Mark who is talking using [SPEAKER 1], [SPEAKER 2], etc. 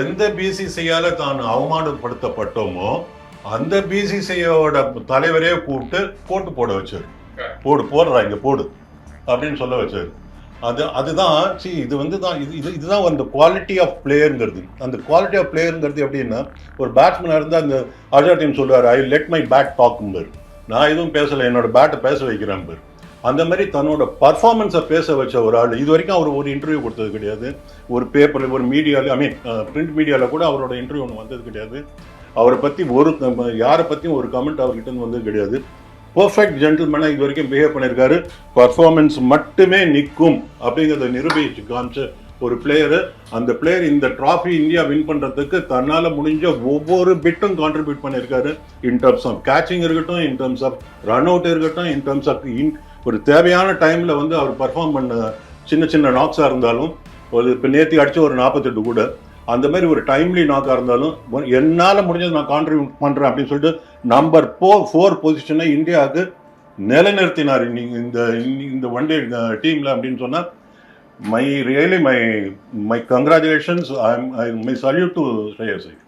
[SPEAKER 1] எந்த பிசிசியால தான் அவமானப்படுத்தப்பட்டோமோ அந்த பிசிசியோட தலைவரே கூப்பிட்டு போட்டு போட வச்சாரு. போடு போடுறா இங்க போடு அப்படின்னு சொல்ல வச்சாரு. அது அதுதான் சி இது வந்து தான் இது இது இதுதான் அந்த குவாலிட்டி ஆஃப் பிளேயருங்கிறது அந்த குவாலிட்டி ஆஃப் பிளேயருங்கிறது எப்படின்னா ஒரு பேட்ஸ்மேனாக இருந்தால் அந்த அர்ஜா டீம் சொல்லுவார் ஐ லெட் மை பேட் டாக்கும்பார் நான் எதுவும் பேசலை என்னோட பேட்டை பேச வைக்கிறேன் பார் அந்த மாதிரி தன்னோட பர்ஃபார்மன்ஸை பேச வச்ச ஒரு ஆள் இது வரைக்கும் அவர் ஒரு இன்டர்வியூ கொடுத்தது கிடையாது. ஒரு பேப்பரில் ஒரு மீடியாவில் ஐ மீன் பிரிண்ட் மீடியாவில் கூட அவரோட இன்டர்வியூ ஒன்று வந்தது கிடையாது. அவரை பற்றி ஒரு யாரை பற்றியும் ஒரு கமெண்ட் அவர்கிட்ட இருந்து வந்தது கிடையாது. பர்ஃபெக்ட் ஜென்டில்மேனாக இது வரைக்கும் பிஹேவ் பண்ணியிருக்காரு பர்ஃபார்மன்ஸ் மட்டுமே நிற்கும் அப்படிங்கிறத நிரூபிச்சு காமிச்சு ஒரு பிளேயரு அந்த பிளேயர் இந்த ட்ராஃபி இந்தியா வின் பண்ணுறதுக்கு தன்னால் முடிஞ்ச ஒவ்வொரு பிட்டும் கான்ட்ரிபியூட் பண்ணியிருக்காரு இன் டர்ம்ஸ் ஆஃப் கேச்சிங் இருக்கட்டும் in terms of run out இருக்கட்டும் இன் டர்ம்ஸ் ஆஃப் இன் ஒரு தேவையான டைமில் வந்து அவர் பர்ஃபார்ம் பண்ண சின்ன சின்ன நாக்ஸாக இருந்தாலும் ஒரு இப்போ நேற்று அடித்து ஒரு நாற்பத்தெட்டு கூட அந்த மாதிரி ஒரு டைம்லி நாக்காக இருந்தாலும் என்னால் முடிஞ்சது நான் கான்ட்ரிபியூட் பண்ணுறேன் அப்படின்னு சொல்லிட்டு நம்பர் ஃபோர் ஃபோர் பொசிஷனை இந்தியாவுக்கு நிலைநிறுத்தினார். நீங்கள் இந்த இந்த ஒன் டே டீமில் அப்படின்னு சொன்னால் my really my my congratulations. I'm, I, my salute to Shreyas.